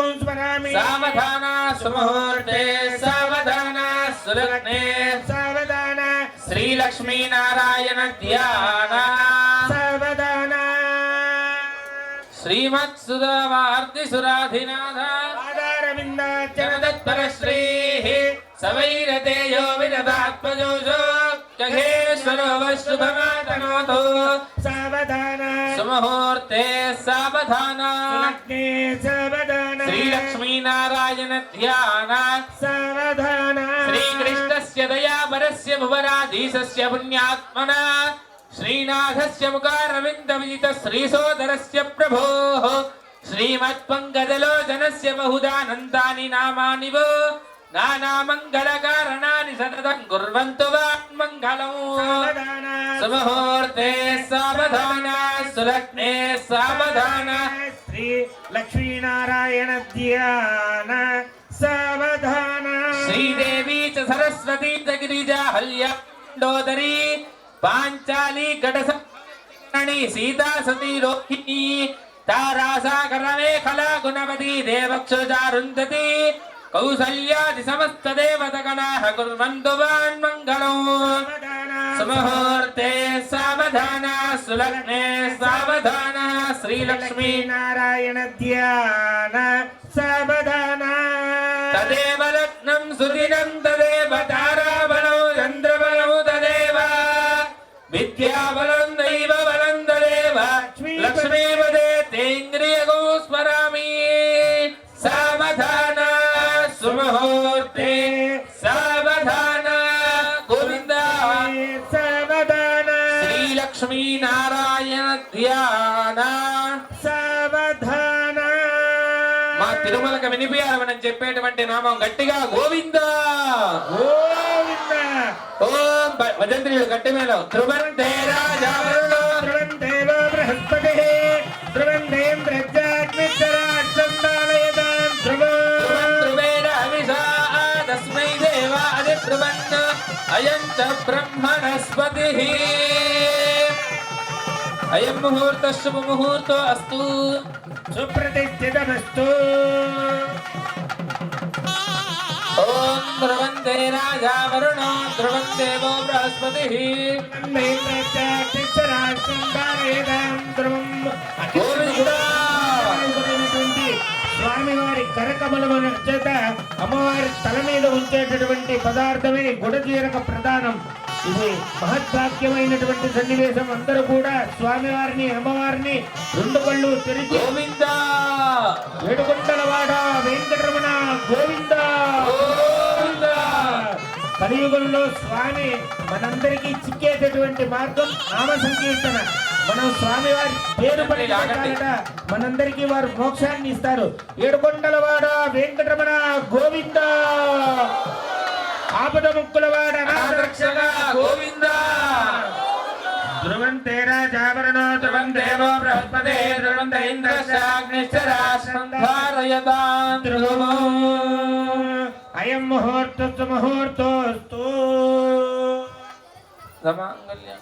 త్రయంబకం స్మరామి సావధాన సుముహూర్తే సావధాన సులగ్నే సావధాన శ్రీలక్ష్మీనారాయణ ధ్యాన సావధాన శ్రీమత్సుధావార్తి సురాధినాథ పాదారవిందాచరణ జగదత్పర శ్రీ సవైరతేయో విరదాత్మజోషో జఘేశ్వరో వశుభమాతనోతో సావధాన సుముహూర్తే సావధాన సులగ్నే సావధాన శ్రీలక్ష్మీనారాయణ ధ్యాన సావధాన శ్రీకృష్ణస్య దయాపరస్య భువనాధీశస్య పుణ్యాత్మన శ్రీనాథస్య ముఖారవింద విజిత శ్రీసోదరస్య ప్రభోః. శ్రీమత్పంకజలోచనస్య బహుదానందాని నామాని వో. నానామంగళకారణాని సతతం కుర్వంతు వాన్మంగళం సావధాన సుముహూర్తే సావధాన సులగ్నే ధ్యాన సావధాన. శ్రీదేవి చ సరస్వతి చ గిరిజా హల్యోదరి పాంచాలి గడసణి సీతా సతీ రోహిణి తారాసాగర మేఖలా గుణవతి దేవక్షుజారుంధతి కౌసల్యాది సమస్త దేవతగణాః కుర్వంతు వాన్మంగళం సావధాన. సుముహూర్తే సావధాన సులగ్నే సావధాన శ్రీలక్ష్మీ నారాయణ ధ్యాన సావధాన తదేవ లగ్నం సుదినం తదేవ తారాబలం చంద్రబలం తదేవ విద్యాబలం దైవ బలం తదేవ లక్ష్మీపదే శ్రీలక్ష్మీ నారాయణ ధ్యాన. సావధాన. మా తిరుమలకి వినిపించాలని చెప్పేటువంటి నామం గట్టిగా గోవిందా. గోవింద. ఓం గట్టి మేలో. ధ్రువంతే బృహస్పతి. అయం చ బ్రహ్మణస్పతి. అయం ముహూర్త శుభ ముహూర్తో అస్తు సుప్రతిష్ఠితమస్తు ఓం ధ్రువంతే రాజావరుణో ధ్రువం దేవో బృహస్పతి స్వామివారి కరకమలమున చేత అమ్మవారి తల మీద ఉంచేటటువంటి పదార్థమే గుడజీరక ప్రధానం ఇది మహద్భాగ్యమైనటువంటి సన్నివేశం. అందరూ కూడా స్వామివారిని అమ్మవారిని రెండు కళ్ళు తెరిచి గోవిందా! వెంకటరమణ గోవింద! కలియుగంలో స్వామి మనందరికీ చిక్కేటటువంటి మార్గం నామ సంకీర్తన. మనం స్వామివారి పేరు పడి మనందరికీ వారు మోక్షాన్ని ఇస్తారు. ఏడుకొండలవాడ వెంకటరమణ గోవింద! ఆపద ముక్కులవాడ గోవిందా. ధ్రువం తేరా జావరణో ధ్రువం దేవో బృహస్పతే ధ్రువం ఇంద్రశాగ్నిశ్చరాశ్రంధారయతాం ధ్రువో అయం ముహూర్తస్తు ముహూర్తోస్తు. సమాంగళ్యం